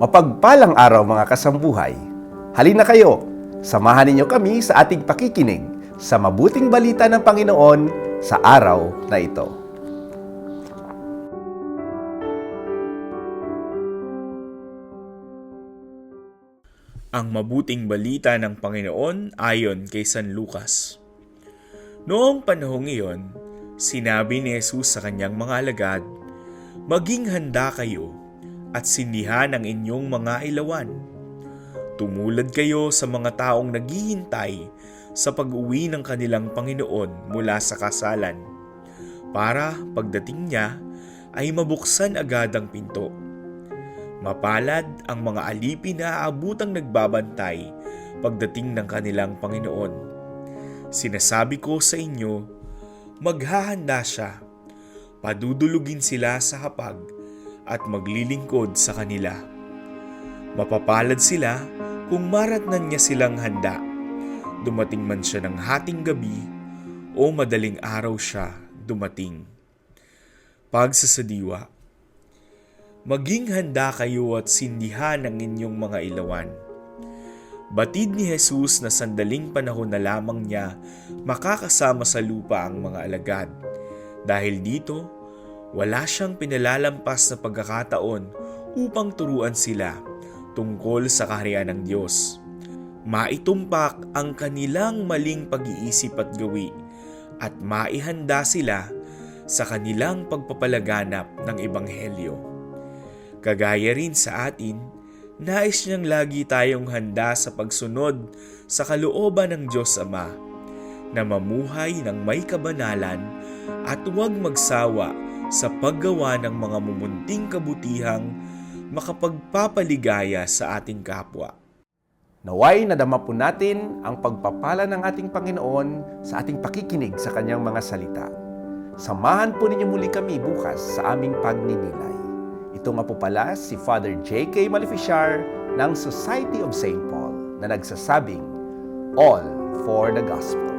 Mapagpalang araw mga kasambuhay. Halina kayo, samahan ninyo kami sa ating pakikinig sa mabuting balita ng Panginoon sa araw na ito. Ang mabuting balita ng Panginoon ayon kay San Lucas. Noong panahong iyon, sinabi ni Jesus sa kanyang mga alagad, Maging handa kayo at sindihan ang inyong mga ilawan. Tumulad kayo sa mga taong naghihintay sa pag-uwi ng kanilang Panginoon mula sa kasalan, para pagdating niya ay mabuksan agad ang pinto. Mapalad ang mga alipin na aabutang nagbabantay pagdating ng kanilang Panginoon. Sinasabi ko sa inyo, maghahanda siya. Padudulugin sila sa hapag at maglilingkod sa kanila. Mapapalad sila kung maratnan niya silang handa. Dumating man siya ng hating gabi o madaling araw siya dumating. Pagsasadiwa Maging handa kayo at sindihan ang inyong mga ilawan. Batid ni Jesus na sandaling panahon na lamang niya makakasama sa lupa ang mga alagad. Dahil dito, wala siyang pinalalampas na pagkakataon upang turuan sila tungkol sa kaharian ng Diyos. Maitumpak ang kanilang maling pag-iisip at gawi at maihanda sila sa kanilang pagpapalaganap ng Ebanghelyo. Kagaya rin sa atin, nais niyang lagi tayong handa sa pagsunod sa kalooban ng Diyos Ama, na mamuhay ng may kabanalan at huwag magsawa sa paggawa ng mga mumunting kabutihang makapagpapaligaya sa ating kapwa. Naway nadama po natin ang pagpapala ng ating Panginoon sa ating pakikinig sa kanyang mga salita. Samahan po ninyo muli kami bukas sa aming pagninilay. Ito nga po pala si Father J.K. Maleficiar ng Society of St. Paul na nagsasabing, All for the Gospel.